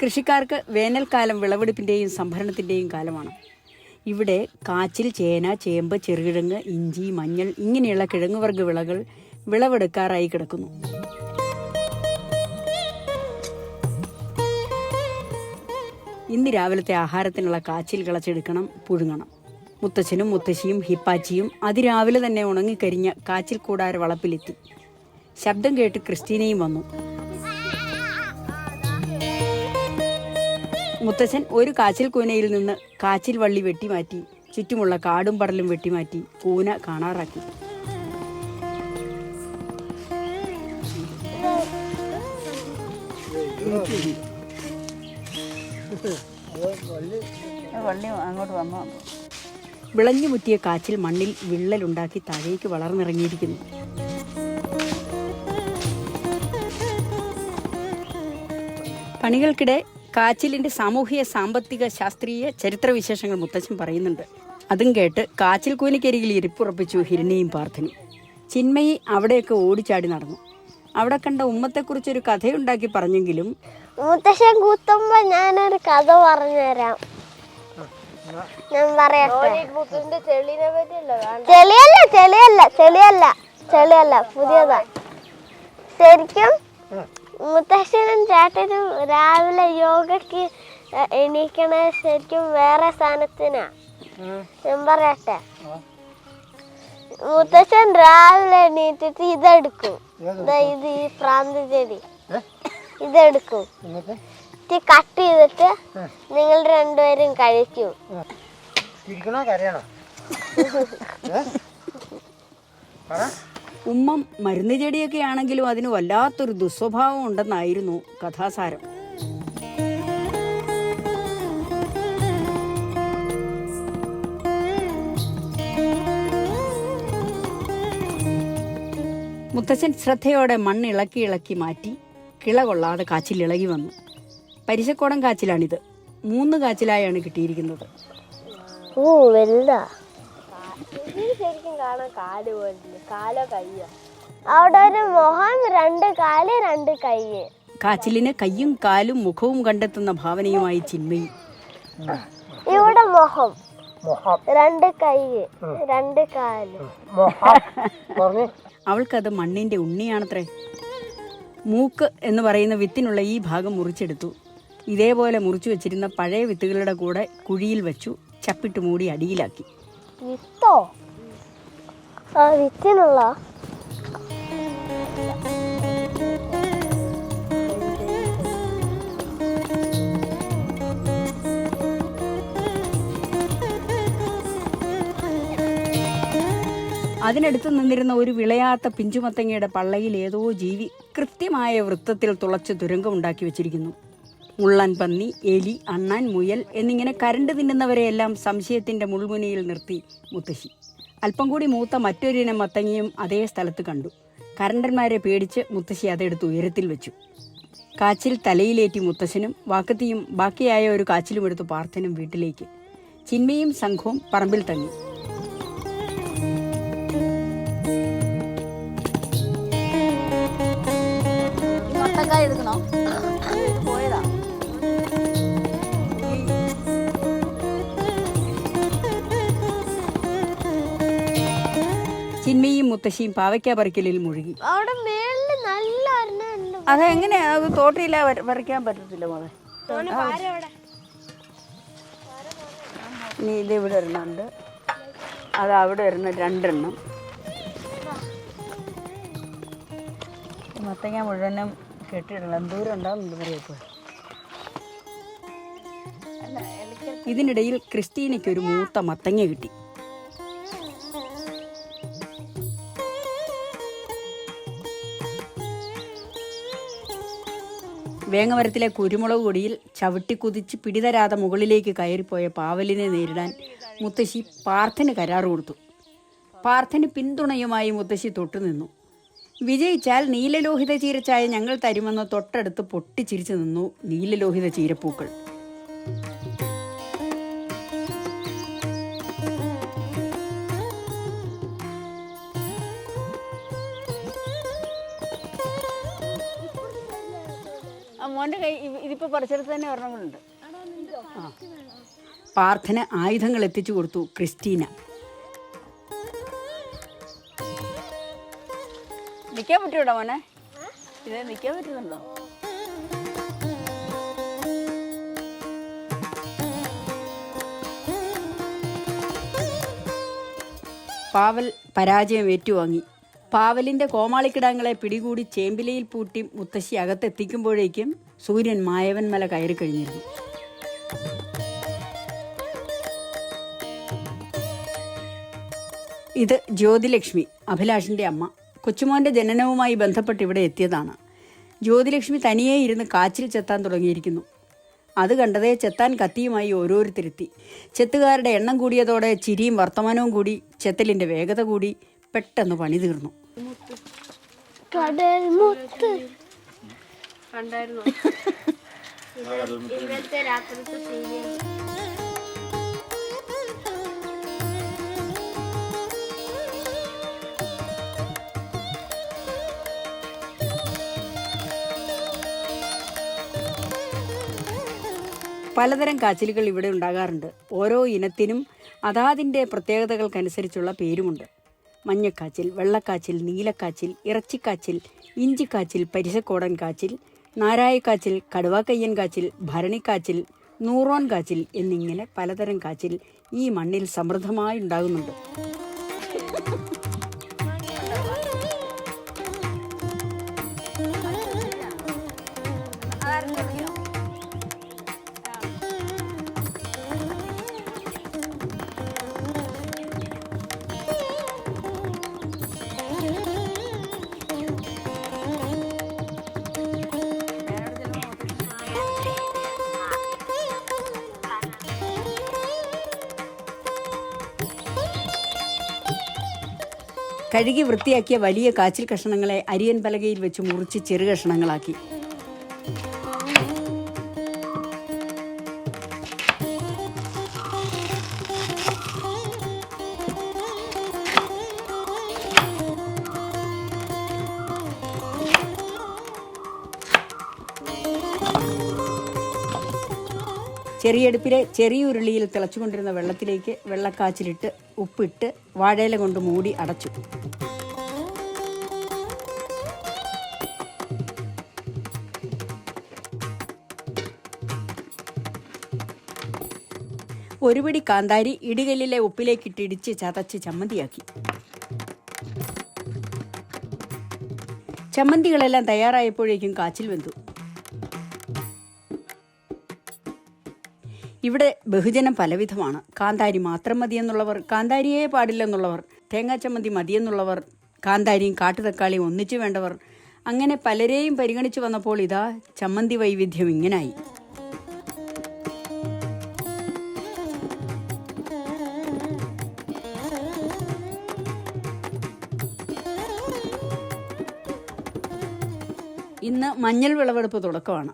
കൃഷിക്കാർക്ക് വേനൽക്കാലം വിളവെടുപ്പിന്റെയും സംഭരണത്തിന്റെയും കാലമാണ്. ഇവിടെ കാച്ചിൽ ചേന ചേമ്പ് ചെറുകിഴങ്ങ് ഇഞ്ചി മഞ്ഞൾ ഇങ്ങനെയുള്ള കിഴങ്ങുവർഗ വിളകൾ വിളവെടുക്കാറായി കിടക്കുന്നു. ഇന്ന് രാവിലത്തെ ആഹാരത്തിനുള്ള കാച്ചിൽ കിളച്ചെടുക്കണം പുഴുങ്ങണം. മുത്തച്ഛനും മുത്തശ്ശിയും ഹിപ്പാച്ചിയും അതിരാവിലെ തന്നെ ഉണങ്ങിക്കരിഞ്ഞ കാച്ചിൽ കൂടാര വളപ്പിലെത്തി ശബ്ദം കേട്ട് ക്രിസ്റ്റീനയും വന്നു. മുത്തച്ഛൻ ഒരു കാച്ചിൽ കൂനയിൽ നിന്ന് കാച്ചിൽ വള്ളി വെട്ടിമാറ്റി ചുറ്റുമുള്ള കാടും പടലും വെട്ടിമാറ്റി കൂന കാണാറാക്കി. വിളഞ്ഞു മുറ്റിയ കാച്ചിൽ മണ്ണിൽ വിള്ളലുണ്ടാക്കി താഴേക്ക് വളർന്നിറങ്ങിയിരിക്കുന്നു. പണികൾക്കിടെ കാച്ചിലിന്റെ സാമൂഹിക സാമ്പത്തിക ശാസ്ത്രീയ ചരിത്ര വിശേഷങ്ങൾ മുത്തച്ഛൻ പറയുന്നുണ്ട്. അതും കേട്ട് കാച്ചിൽ കൂനിക്കരികിൽ ഇരിപ്പുറപ്പിച്ചു ഹിരണിയും പാർത്ഥനും. ചിന്മയി അവിടെയൊക്കെ ഓടിച്ചാടി നടന്നു. അവിടെ കണ്ട ഉമ്മത്തെക്കുറിച്ചൊരു കഥയുണ്ടാക്കി പറഞ്ഞെങ്കിലും മുത്തശ്ശൻ കൂത്തുമ്പോ ഞാനൊരു കഥ പറഞ്ഞുതരാം. ഞാൻ പറയട്ടെ. ചെളിയല്ല ചെളിയല്ല ചെളിയല്ല ചെളിയല്ല പുതിയതാ. ശരിക്കും മുത്തശ്ശനും ചേട്ടനും രാവിലെ യോഗയ്ക്ക് എണീക്കണ ശരിക്കും വേറെ സ്ഥാനത്തിനാ. ഞാൻ പറയട്ടെ? മുത്തശ്ശൻ രാവിലെ എണീറ്റിട്ട് ഇതെടുക്കും. ഇത് ഈ പ്രാന്ത ചെടി. ഇതെടുക്കും. കട്ട് ചെയ്തിട്ട് നിങ്ങൾ രണ്ടുപേരും കഴിക്കും. ചിരിക്കണോ കരയണോ? ഉമ്മം മരുന്ന് ചെടിയൊക്കെ ആണെങ്കിലും അതിന് വല്ലാത്തൊരു ദുസ്വഭാവം ഉണ്ടെന്നായിരുന്നു കഥാസാരം. മുത്തച്ഛൻ ശ്രദ്ധയോടെ മണ്ണ് ഇളക്കി ഇളക്കി മാറ്റി കിള കൊള്ളാതെ കാച്ചിൽ ഇളകി വന്നു. പരിശക്കോടൻ കാച്ചിലാണിത്. മൂന്ന് കാച്ചിലായാണ് കിട്ടിയിരിക്കുന്നത്. ഓ വലുതാ. ശരിക്കും കാണാൻ കാൽ പോലെ കാലോ കയ്യോ? അവിടെ ഒരു മുഖം രണ്ട് കാൽ രണ്ട് കൈ. കാച്ചിലിന് കയ്യും കാലും മുഖവും കണ്ടെത്തുന്ന ഭാവനയുമായി ചിന്മയി. ഇവിടെ മുഖം. മൊഹം രണ്ട് കൈ രണ്ട് കാൽ. മൊഹം പറഞ്ഞേ. അവൾക്കത് മണ്ണിന്റെ ഉണ്ണിയാണത്രേ. മൂക്ക് എന്ന് പറയുന്ന വിത്തിനുള്ള ഈ ഭാഗം മുറിച്ചെടുത്തു. ഇതേപോലെ മുറിച്ചു വെച്ചിരുന്ന പഴയ വിത്തുകളുടെ കൂടെ കുഴിയിൽ വെച്ചു ചപ്പിട്ട് മൂടി അടിയിലാക്കി. വിത്തോ? ആ വിത്തിനുള്ള. അതിനടുത്ത് നിന്നിരുന്ന ഒരു വിളയാത്ത പിഞ്ചുമത്തങ്ങയുടെ പള്ളയിൽ ഏതോ ജീവി കൃത്യമായ വൃത്തത്തിൽ തുളച്ച് തുരങ്കം ഉണ്ടാക്കി വെച്ചിരിക്കുന്നു. മുള്ളൻ പന്നി എലി അണ്ണാൻ മുയൽ എന്നിങ്ങനെ കരണ്ട് തിന്നുന്നവരെയെല്ലാം സംശയത്തിന്റെ മുൾമുനയിൽ നിർത്തി മുത്തശ്ശി. അല്പം കൂടി മൂത്ത മറ്റൊരിനം മത്തങ്ങിയും അതേ സ്ഥലത്ത് കണ്ടു. കരണ്ടന്മാരെ പേടിച്ച് മുത്തശ്ശി അതെടുത്ത് ഉയരത്തിൽ വെച്ചു. കാച്ചിൽ തലയിലേറ്റി മുത്തശ്ശനും വാക്കത്തിയും ബാക്കിയായ ഒരു കാച്ചിലും എടുത്ത് പാർത്ഥനും വീട്ടിലേക്ക്. ചിന്മയും സംഘവും പറമ്പിൽ തങ്ങി. എടുക്കണോ? ചിന്മയും മുത്തശ്ശിയും പാവയ്ക്ക പറിക്കലിൽ മുഴുകി. അവിടെ മേളിൽ നല്ല അതെങ്ങനെയാ? അത് തോട്ടിയില്ല പറിക്കാൻ പറ്റത്തില്ല മോളെ. ഇനി ഇത് ഇവിടെ ഒരെണ്ണമുണ്ട്. അത് അവിടെ ഒരെണ്ണം രണ്ടെണ്ണം. മത്തങ്ങ മുഴുവനും കെട്ടിയിടണം. ദൂരം ഉണ്ടാകുന്നുണ്ട് പറയപ്പോൾ ഇതിനിടയിൽ ക്രിസ്റ്റീനയ്ക്ക് ഒരു മൂത്ത മത്തങ്ങ കിട്ടി. വേങ്ങമരത്തിലെ കുരുമുളക് കൊടിയിൽ ചവിട്ടി കുതിച്ച് പിടിതരാതെ മുകളിലേക്ക് കയറിപ്പോയ പാവലിനെ നേരിടാൻ മുത്തശ്ശി പാർത്ഥന് കരാറ് കൊടുത്തു. പാർത്ഥന് പിന്തുണയുമായി മുത്തശ്ശി തൊട്ടുനിന്നു. വിജയിച്ചാൽ നീലലോഹിത ചീരച്ചായ ഞങ്ങൾ തരുമെന്ന് തൊട്ടടുത്ത് പൊട്ടിച്ചിരിച്ചു നിന്നു നീലലോഹിത ചീരപ്പൂക്കൾ. മോന്റെ കൈ ഇതിപ്പോൾ ഇതിപ്പോ പറിച്ചെടുത്ത് തന്നെ ഒരെണ്ണങ്ങളുണ്ട് ആ പാർത്ഥന ആയുധങ്ങൾ എത്തിച്ചു കൊടുത്തു ക്രിസ്റ്റീന. നിൽക്കാൻ പറ്റൂടാ മോനെ? ഇത് നിൽക്കാൻ പറ്റുന്നുണ്ടോ? പാവൽ പരാജയം ഏറ്റുവാങ്ങി. പാവലിന്റെ കോമാളിക്കിടാങ്ങളെ പിടികൂടി ചേമ്പിലയിൽ പൂട്ടി മുത്തശ്ശി അകത്തെത്തിക്കുമ്പോഴേക്കും സൂര്യൻ മായവൻ മല കയറി കഴിഞ്ഞിരുന്നു. ഇത് ജ്യോതിലക്ഷ്മി അഭിലാഷിന്റെ അമ്മ. കൊച്ചുമോന്റെ ജനനവുമായി ബന്ധപ്പെട്ട് ഇവിടെ എത്തിയതാണ്. ജ്യോതിലക്ഷ്മി തനിയേ ഇരുന്ന് കാച്ചിൽ ചെത്താൻ തുടങ്ങിയിരിക്കുന്നു. അത് കണ്ടതേ ചെത്താൻ കത്തിയുമായി ഓരോരുത്തരെത്തി. ചെത്തുകാരുടെ എണ്ണം കൂടിയതോടെ ചിരിയും വർത്തമാനവും കൂടി ചെത്തലിന്റെ വേഗത കൂടി പെട്ടെന്ന് പണി തീർന്നു കടൽ മുത്ത്. പലതരം കാച്ചിലുകൾ ഇവിടെ ഉണ്ടാകാറുണ്ട്. ഓരോ ഇനത്തിനും അതാതിന്റെ പ്രത്യേകതകൾക്കനുസരിച്ചുള്ള പേരുമുണ്ട്. മഞ്ഞക്കാച്ചിൽ വെള്ളക്കാച്ചിൽ നീലക്കാച്ചിൽ ഇറച്ചിക്കാച്ചിൽ ഇഞ്ചിക്കാച്ചിൽ പരിസക്കോടൻ കാച്ചിൽ നാരായക്കാച്ചിൽ കടുവാക്കയ്യൻ കാച്ചിൽ ഭരണിക്കാച്ചിൽ നൂറോൻ കാച്ചിൽ എന്നിങ്ങനെ പലതരം കാച്ചിൽ ഈ മണ്ണിൽ സമൃദ്ധമായി ഉണ്ടാകുന്നുണ്ട് കഴുകി വൃത്തിയാക്കിയ വലിയ കാച്ചിൽ കഷണങ്ങളെ അരിയൻ പലകയിൽ വെച്ച് മുറിച്ച് ചെറു ചെറിയടുപ്പിലെ ചെറിയ ഉരുളിയിൽ തിളച്ചുകൊണ്ടിരുന്ന വെള്ളത്തിലേക്ക് വെള്ളക്കാച്ചിലിട്ട് ഉപ്പിട്ട് വാഴയില കൊണ്ട് മൂടി അടച്ചു. ഒരു പിടി കാന്താരി ഇടികല്ലിലെ ഉപ്പിലേക്കിട്ട് ഇടിച്ച് ചതച്ച് ചമ്മന്തിയാക്കി. ചമ്മന്തികളെല്ലാം തയ്യാറായപ്പോഴേക്കും കാച്ചിൽ വെന്തു. ഇവിടെ ബഹുജനം പലവിധമാണ്. കാന്താരി മാത്രം മതിയെന്നുള്ളവർ കാന്താരിയേ പാടില്ലെന്നുള്ളവർ തേങ്ങാച്ചമ്മന്തി മതിയെന്നുള്ളവർ കാന്താരിയും കാട്ടുതക്കാളിയും ഒന്നിച്ചു വേണ്ടവർ അങ്ങനെ പലരെയും പരിഗണിച്ചു വന്നപ്പോൾ ഇതാ ചമ്മന്തി വൈവിധ്യം ഇങ്ങനായി. ഇന്ന് മഞ്ഞൾ വിളവെടുപ്പ് തുടക്കമാണ്.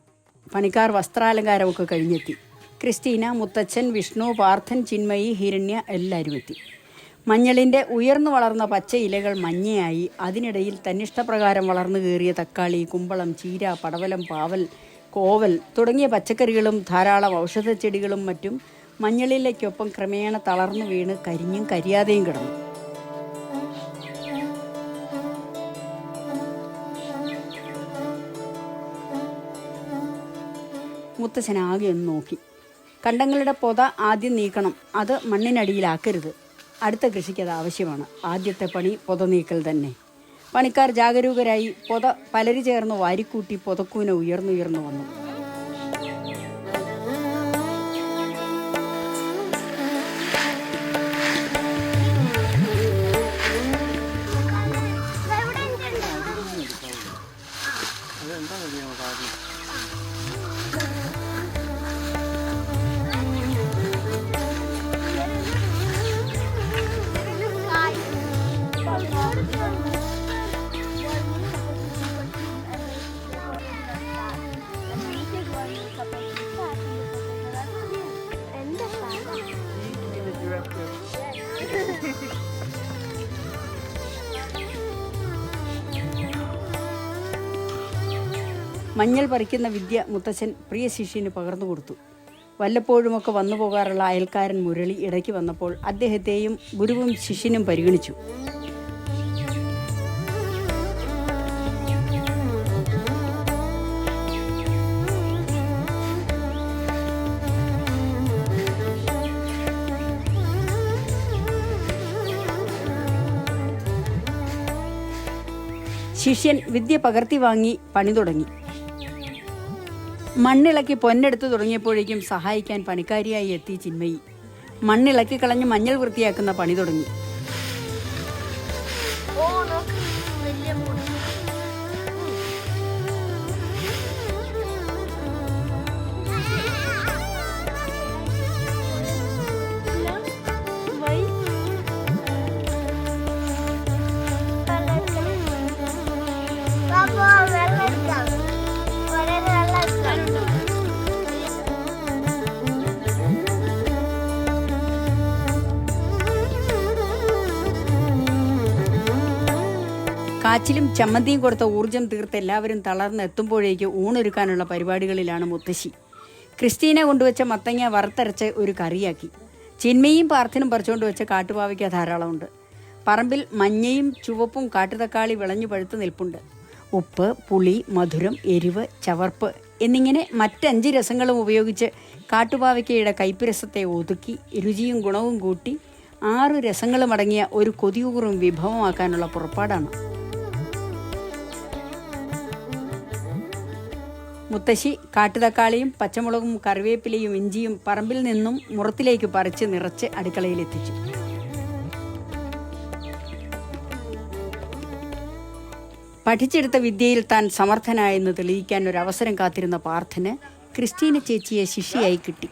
പണിക്കാർ വസ്ത്രാലങ്കാരമൊക്കെ കഴിഞ്ഞെത്തി. ക്രിസ്റ്റീന മുത്തച്ഛൻ വിഷ്ണു പാർത്ഥൻ ചിന്മയി ഹിരണ്യ എല്ലാവരും എത്തി മഞ്ഞളിന്റെ ഉയർന്നു വളർന്ന പച്ച ഇലകൾ മഞ്ഞയായി. അതിനിടയിൽ തന്നിഷ്ടപ്രകാരം വളർന്നു കയറിയ തക്കാളി കുമ്പളം ചീര പടവലം പാവൽ കോവൽ തുടങ്ങിയ പച്ചക്കറികളും ധാരാളം ഔഷധച്ചെടികളും മറ്റും മഞ്ഞളിലേക്കൊപ്പം ക്രമേണ തളർന്നു വീണ് കരിഞ്ഞും കരിയാതെയും കിടന്നു. മുത്തച്ഛൻ ആകെ ഒന്ന് നോക്കി. കണ്ടങ്ങളുടെ പൊത ആദ്യം നീക്കണം. അത് മണ്ണിനടിയിലാക്കരുത്. അടുത്ത കൃഷിക്ക് അത് ആവശ്യമാണ്. ആദ്യത്തെ പണി പൊത നീക്കൽ തന്നെ. പണിക്കാർ ജാഗരൂകരായി പൊത പലരി ചേർന്ന് വാരിക്കൂട്ടി പൊതക്കൂന ഉയർന്നുയർന്നു വന്നു. മഞ്ഞൾ പറിക്കുന്ന വിദ്യ മുത്തച്ഛൻ പ്രിയ ശിഷ്യന് പകർന്നു കൊടുത്തു. വല്ലപ്പോഴുമൊക്കെ വന്നു പോകാറുള്ള അയൽക്കാരൻ മുരളി ഇടയ്ക്ക് വന്നപ്പോൾ അദ്ദേഹത്തെയും ഗുരുവും ശിഷ്യനും പരിഗണിച്ചു. ശിഷ്യൻ വിദ്യ പകർത്തി വാങ്ങി പണി തുടങ്ങി. മണ്ണിളക്കി പൊന്നെടുത്തു തുടങ്ങിയപ്പോഴേക്കും സഹായിക്കാൻ പണിക്കാരിയായി എത്തി ചിന്മയി. മണ്ണിളക്കി കളഞ്ഞ് മഞ്ഞൾ വൃത്തിയാക്കുന്ന പണി തുടങ്ങി. കാച്ചിലും ചമ്മന്തിയും കൊടുത്ത ഊർജം തീർത്ത് എല്ലാവരും തളർന്നെത്തുമ്പോഴേക്ക് ഊണൊരുക്കാനുള്ള പരിപാടികളിലാണ് മുത്തശ്ശി. ക്രിസ്റ്റീന കൊണ്ടുവച്ച മത്തങ്ങ വറുത്തരച്ച് ഒരു കറിയാക്കി. ചിന്മയും പാർത്ഥനും പറിച്ചുകൊണ്ട് വെച്ച കാട്ടുപാവയ്ക്ക ധാരാളമുണ്ട്. പറമ്പിൽ മഞ്ഞയും ചുവപ്പും കാട്ടുതക്കാളി വിളഞ്ഞു പഴുത്ത് നിൽപ്പുണ്ട്. ഉപ്പ് പുളി മധുരം എരിവ് ചവർപ്പ് എന്നിങ്ങനെ മറ്റഞ്ച് രസങ്ങളും ഉപയോഗിച്ച് കാട്ടുപാവയ്ക്കയുടെ കൈപ്പുരസത്തെ ഒതുക്കി രുചിയും ഗുണവും കൂട്ടി ആറ് രസങ്ങളും അടങ്ങിയ ഒരു കൊതിയൂറും വിഭവമാക്കാനുള്ള പുറപ്പാടാണ്. മുത്തശ്ശി കാട്ടുതക്കാളിയും പച്ചമുളകും കറിവേപ്പിലയും ഇഞ്ചിയും പറമ്പിൽ നിന്നും മുറത്തിലേക്ക് പറിച്ച് നിറച്ച് അടുക്കളയിലെത്തിച്ചു പഠിച്ചെടുത്ത വിദ്യയിൽ താൻ സമർത്ഥനായെന്ന് തെളിയിക്കാൻ ഒരു അവസരം കാത്തിരുന്ന പാർത്ഥന് ക്രിസ്റ്റീന ചേച്ചിയെ ശിഷ്യയായി കിട്ടി.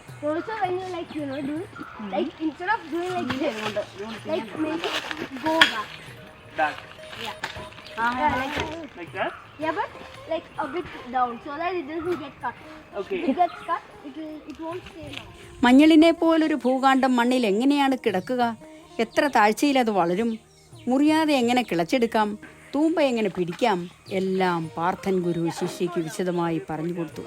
Yeah. Uh-huh. Yeah, like that. Like that? Yeah, but like a bit down so that it doesn't get cut. Okay. If it gets cut, it will, it won't stay long. മഞ്ഞളിനെ പോലൊരു ഭൂകാണ്ഡം മണ്ണിൽ എങ്ങനെയാണ് കിടക്കുക എത്ര താഴ്ചയിൽ അത് വളരും മുറിയാതെ എങ്ങനെ കിളച്ചെടുക്കാം തൂമ്പ എങ്ങനെ പിടിക്കാം എല്ലാം പാർത്ഥൻ ഗുരു ശിഷ്യയ്ക്ക് വിശദമായി പറഞ്ഞു കൊടുത്തു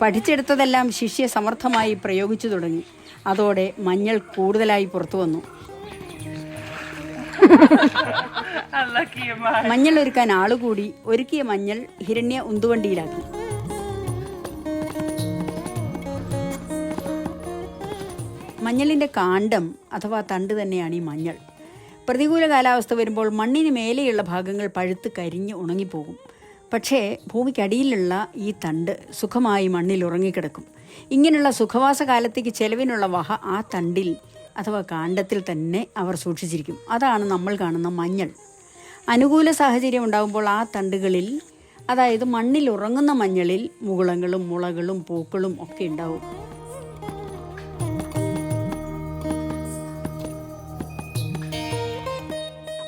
പഠിച്ചെടുത്തതെല്ലാം ശിഷ്യ സമർത്ഥമായി പ്രയോഗിച്ചു തുടങ്ങി. അതോടെ മഞ്ഞൾ കൂടുതലായി പുറത്തു വന്നു. മഞ്ഞൾ ഒരുക്കാൻ ആളുകൂടി ഒരുക്കിയ മഞ്ഞൾ ഹിരണ്യ ഉന്തുവണ്ടിയിലാക്കി. മഞ്ഞളിന്റെ കാണ്ഡം അഥവാ തണ്ട് തന്നെയാണ് ഈ മഞ്ഞൾ. പ്രതികൂല കാലാവസ്ഥ വരുമ്പോൾ മണ്ണിന് മേലെയുള്ള ഭാഗങ്ങൾ പഴുത്ത് കരിഞ്ഞ് ഉണങ്ങിപ്പോകും. പക്ഷേ ഭൂമിക്കടിയിലുള്ള ഈ തണ്ട് സുഖമായി മണ്ണിൽ ഉറങ്ങിക്കിടക്കും. ഇങ്ങനെയുള്ള സുഖവാസ കാലത്തേക്ക് ചെലവിനുള്ള വഹ ആ തണ്ടിൽ അഥവാ കാണ്ടത്തിൽ തന്നെ അവർ സൂക്ഷിച്ചിരിക്കും. അതാണ് നമ്മൾ കാണുന്ന മഞ്ഞൾ. അനുകൂല സാഹചര്യം ഉണ്ടാകുമ്പോൾ ആ തണ്ടുകളിൽ അതായത് മണ്ണിൽ ഉറങ്ങുന്ന മഞ്ഞളിൽ മുകുളങ്ങളും മുളകളും പൂക്കളും ഒക്കെ ഉണ്ടാവും.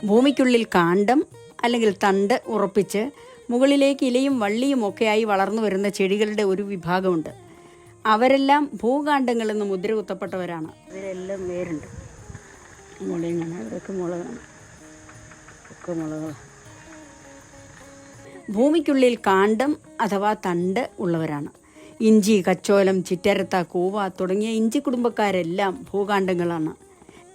ഭൂമിക്കുള്ളിൽ കാണ്ടം അല്ലെങ്കിൽ തണ്ട് ഉറപ്പിച്ച് മുകളിലേക്ക് ഇലയും വള്ളിയും ഒക്കെയായി വളർന്നു വരുന്ന ചെടികളുടെ ഒരു വിഭാഗമുണ്ട്. അവരെല്ലാം ഭൂകാണ്ഡങ്ങളിൽ നിന്ന് മുദ്ര കുത്തപ്പെട്ടവരാണ് അവരെല്ലാം വേരുണ്ട് മുളകാണ്. ഒക്കെ ഭൂമിക്കുള്ളിൽ കാണ്ഡം അഥവാ തണ്ട് ഉള്ളവരാണ്. ഇഞ്ചി കച്ചോലം ചിറ്റരത്ത കൂവ തുടങ്ങിയ ഇഞ്ചി കുടുംബക്കാരെല്ലാം ഭൂകാണ്ഡങ്ങളാണ്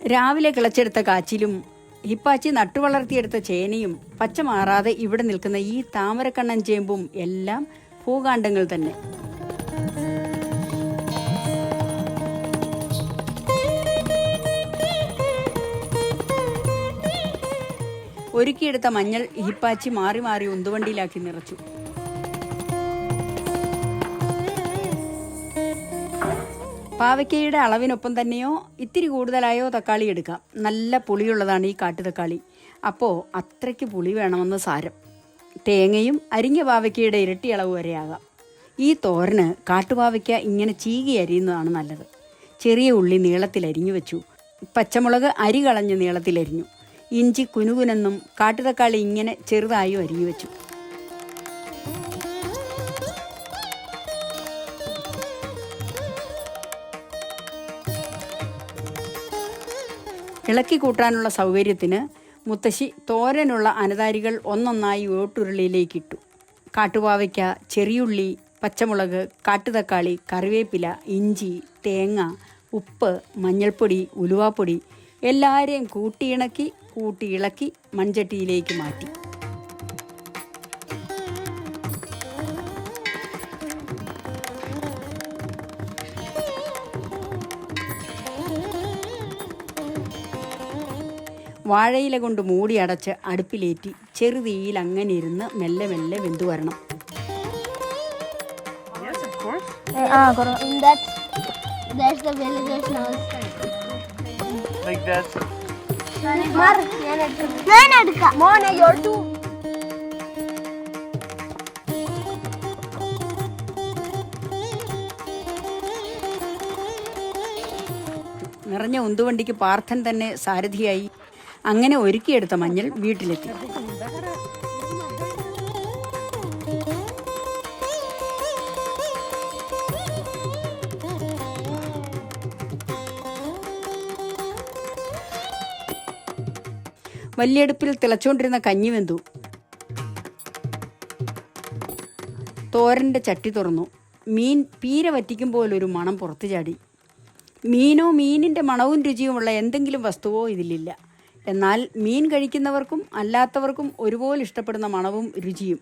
രാവിലെ കിളച്ചെടുത്ത കാച്ചിലും ഹിപ്പാച്ചി നട്ടുവളർത്തിയെടുത്ത ചേനയും പച്ച മാറാതെ ഇവിടെ നിൽക്കുന്ന ഈ താമരക്കണ്ണൻ ചേമ്പും എല്ലാം ഭൂകാണ്ഡങ്ങൾ തന്നെ. ഒരുക്കിയെടുത്ത മഞ്ഞൾ ഹിപ്പാച്ചി മാറി മാറി ഉന്തുവണ്ടിയിലാക്കി നിറച്ചു. പാവയ്ക്കയുടെ അളവിനൊപ്പം തന്നെയോ ഇത്തിരി കൂടുതലായോ തക്കാളി എടുക്കാം. നല്ല പുളിയുള്ളതാണ് ഈ കാട്ടു തക്കാളി. അപ്പോൾ അത്രയ്ക്ക് പുളി വേണമെന്ന് സാരം. തേങ്ങയും അരിഞ്ഞ പാവയ്ക്കയുടെ ഇരട്ടി അളവ് വരെയാകാം ഈ തോരന് കാട്ടുപാവയ്ക്ക ഇങ്ങനെ ചീകി അരിയുന്നതാണ് നല്ലത്. ചെറിയ ഉള്ളി നീളത്തിൽ അരിഞ്ഞു വെച്ചു. പച്ചമുളക് അരി കളഞ്ഞ് നീളത്തിലരിഞ്ഞു ഇഞ്ചി കുനുകുനെന്നും കാട്ടുതക്കാളി ഇങ്ങനെ ചെറുതായും അരിഞ്ഞു വെച്ചു. ഇളക്കി കൂട്ടാനുള്ള സൗകര്യത്തിന് മുത്തശ്ശി തോരനുള്ള അനതാരികൾ ഒന്നൊന്നായി ഓട്ടുരുളിയിലേക്കിട്ടു. കാട്ടുപാവയ്ക്ക ചെറിയുള്ളി പച്ചമുളക് കാട്ടുതക്കാളി കറിവേപ്പില ഇഞ്ചി തേങ്ങ ഉപ്പ് മഞ്ഞൾപ്പൊടി ഉലുവാപ്പൊടി എല്ലാവരെയും കൂട്ടിയിണക്കി കൂട്ടിയിളക്കി മൺചട്ടിയിലേക്ക് മാറ്റി. വാഴയില കൊണ്ട് മൂടി അടച്ച് അടുപ്പിലേറ്റി ചെറുതീയിൽ അങ്ങനെ ഇരുന്ന് മെല്ലെ മെല്ലെ വെന്തു വരണം. യോർ ടു നിറഞ്ഞ ഉന്തുവണ്ടിക്ക് പാർത്ഥൻ തന്നെ സാരഥിയായി. അങ്ങനെ ഒരുക്കിയെടുത്ത മഞ്ഞൾ വീട്ടിലെത്തി. വലിയടുപ്പിൽ തിളച്ചുകൊണ്ടിരുന്ന കഞ്ഞി വെന്തു. ചട്ടി തുറന്നു. മീൻ പീര വറ്റിക്കും പോലൊരു മണം പുറത്തു ചാടി. മീനോ മീനിന്റെ മണവും രുചിയുമുള്ള എന്തെങ്കിലും വസ്തുവോ ഇതിലില്ല. എന്നാൽ മീൻ കഴിക്കുന്നവർക്കും അല്ലാത്തവർക്കും ഒരുപോലെ ഇഷ്ടപ്പെടുന്ന മണവും രുചിയും.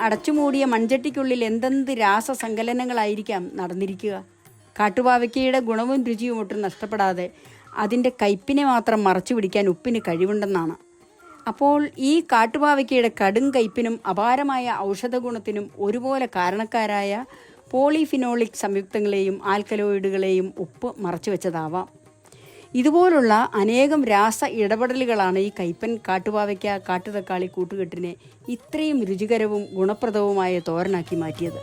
അടച്ചുമൂടിയ മൺചട്ടിക്കുള്ളിൽ എന്തെന്ത് രാസസങ്കലനങ്ങളായിരിക്കാം നടന്നിരിക്കുക? കാട്ടുപാവയ്ക്കയുടെ ഗുണവും രുചിയും ഒട്ടും നഷ്ടപ്പെടാതെ അതിന്റെ കയ്പിനെ മാത്രം മറച്ചു പിടിക്കാൻ ഉപ്പിന് കഴിവുണ്ടെന്നാണ്. അപ്പോൾ ഈ കാട്ടുപാവയ്ക്കയുടെ കടും കയ്പിനും അപാരമായ ഔഷധ ഗുണത്തിനും ഒരുപോലെ കാരണക്കാരായ പോളിഫിനോളിക് സംയുക്തങ്ങളെയും ആൽക്കലോയിഡുകളെയും ഉപ്പ് മറച്ചു വെച്ചതാവാം. ഇതുപോലുള്ള അനേകം രാസ ഇടപെടലുകളാണ് ഈ കയ്പൻ കാട്ടുപാവയ്ക്ക കാട്ടുതക്കാളി കൂട്ടുകെട്ടിനെ ഇത്രയും രുചികരവും ഗുണപ്രദവുമായ തോരനാക്കി മാറ്റിയത്.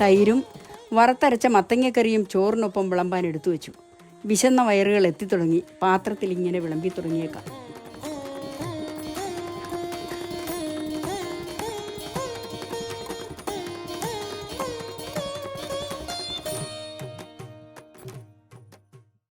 തൈരും വറുത്തരച്ച മത്തങ്ങക്കറിയും ചോറിനൊപ്പം വിളമ്പാൻ എടുത്തു വെച്ചു വിശന്ന വയറുകൾ എത്തിത്തുടങ്ങി. പാത്രത്തിൽ ഇങ്ങനെ വിളമ്പി തുടങ്ങിയേക്കാം.